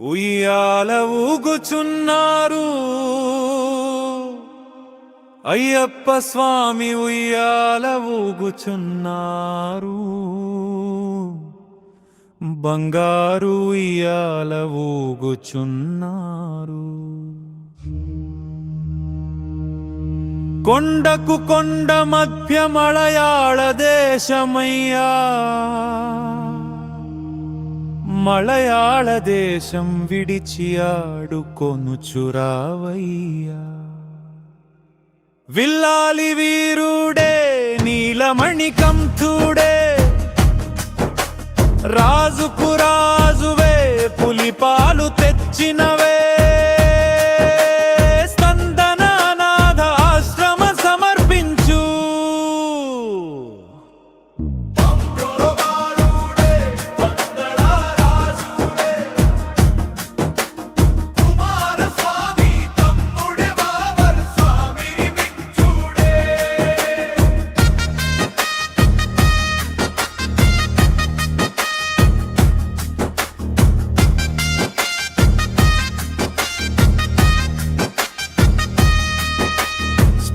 ఉయ్యాల ఊగుచున్నారు. అయ్యప్ప స్వామి ఉయ్యాల ఊగుచున్నారు. బంగారు ఉయ్యాల ఊగుచున్నారు. కొండకు కొండ మధ్య మలయాళ దేశమయ్యా. మలయాళ దేశం విడిచి ఆడుకొనుచురావయ్యా విల్లాలి వీరుడే నీలమణికంఠుడే రాజుకు రాజువే పులిపాలు తెచ్చినవే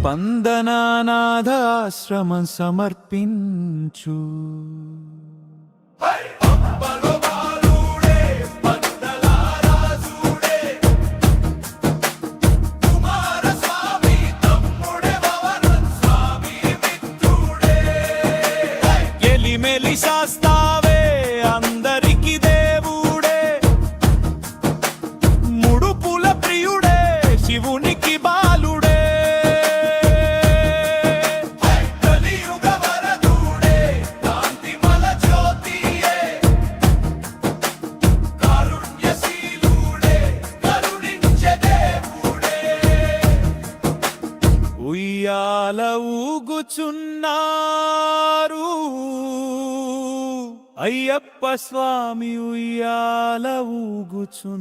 స్పందనానాథ సమర్పించు. ఎలిమెలి శాస్త్ర ఉయ్యాల ఊగుచున్నారు. అయ్యప్ప స్వామి ఉయ్యాల ఊగుచున్నారు.